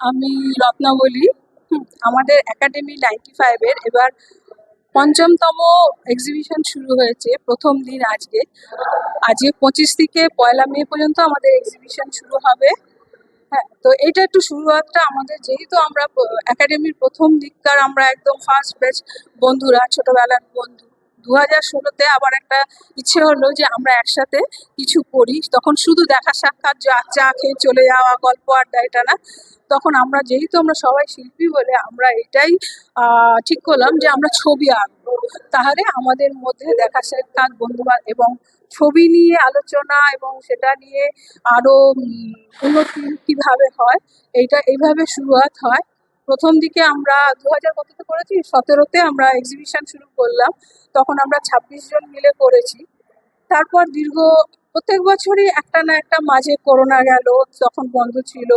আমি রত্নাবলী। আমাদের academy ninety ফাইভের এবার পঞ্চমতম এক্সিবিশন শুরু হয়েছে, প্রথম দিন আজকে। আজকে পঁচিশ থেকে পয়লা মে পর্যন্ত আমাদের এক্সিবিশন শুরু হবে। হ্যাঁ তো এটা একটু শুরুয়াতটা আমাদের। যেহেতু আমরা একাডেমির প্রথম দিককার আমরা একদম ফার্স্ট ব্যাচ বন্ধুরা, ছোটবেলার বন্ধু দু হাজার ষোলোতে আবার একটা ইচ্ছে হলো যে আমরা একসাথে কিছু করি। তখন শুধু দেখা সাক্ষাৎ চা চা খেয়ে চলে যাওয়া গল্প আড্ডা এটা না। তখন আমরা যেহেতু আমরা সবাই শিল্পী বলে আমরা এটাই ঠিক করলাম যে আমরা ছবি আঁকবো। তাহলে আমাদের মধ্যে দেখা সাক্ষাৎ বন্ধু এবং ছবি নিয়ে আলোচনা এবং সেটা নিয়ে আরও উম, উন্নতি কীভাবে হয় এইটা এইভাবে শুরুয়াত হয়। প্রথম দিকে আমরা দু হাজার কততে করেছি? সতেরোতে আমরা এক্সিবিশন শুরু করলাম। তখন আমরা ছাব্বিশ জন মিলে করেছি। তারপর দীর্ঘ প্রত্যেক বছরই একটা না একটা মাঝে করোনা গেল, তখন বন্ধ ছিল।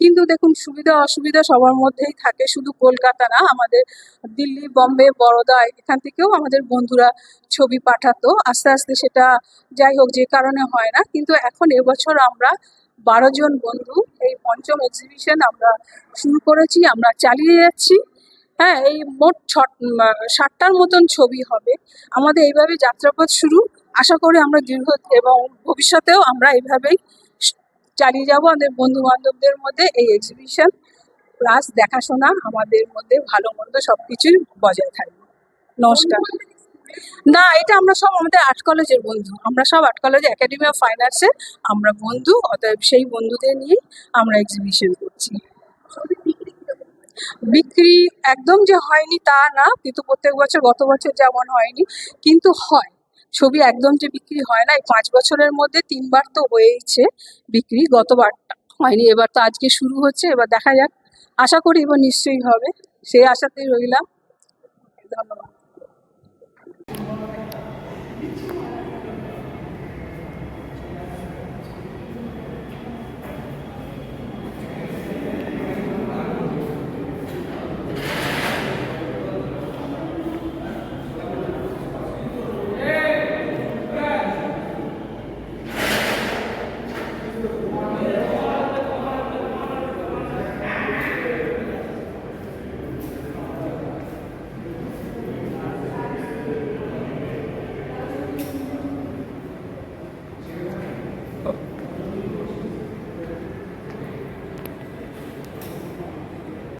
কিন্তু দেখুন, সুবিধা অসুবিধা সবার মধ্যেই থাকে। শুধু কলকাতা না, আমাদের দিল্লি, বম্বে, বরোদা এখান থেকেও আমাদের বন্ধুরা ছবি পাঠাতো। আস্তে আস্তে সেটা যাই হোক, যে কারণে হয় না। কিন্তু এখন এবছর আমরা বারো জন বন্ধু। এই পঞ্চম এক্সিবিশন আমরা শুরু করেছি, আমরা চালিয়ে যাচ্ছি। হ্যাঁ এই মোট ছ ষাটটার মতন ছবি হবে। আমাদের এইভাবে যাত্রাপথ শুরু। আশা করি আমরা দীর্ঘ এবং ভবিষ্যতেও আমরা এইভাবেই চালিয়ে যাব আমাদের বন্ধু বান্ধবদের মধ্যে এই এক্সিবিশন প্লাস দেখাশোনা, আমাদের মধ্যে ভালো মন্দ সব কিছুই বজায় থাকবে। নমস্কার। না, এটা আমরা সব আমাদের আর্ট কলেজের বন্ধু। আমরা সব art college academy of fine আর্টসের আমরা বন্ধু, অতএব সেই বন্ধুদের নিয়ে আমরা এক্সিবিশন করছি। বিক্রি একদম যে হয়নি তা না, কিন্তু প্রত্যেক বছর, গত বছর যেমন হয়নি, কিন্তু হয়। ছবি একদম যে বিক্রি হয় না, এই পাঁচ বছরের মধ্যে তিনবার তো হয়েইছে বিক্রি গতবারটা হয়নি, এবার তো আজকে শুরু হচ্ছে, এবার দেখা যাক। আশা করি এবার নিশ্চয়ই হবে। সেই আশাতেই রইলাম। ধন্যবাদ। Thank you.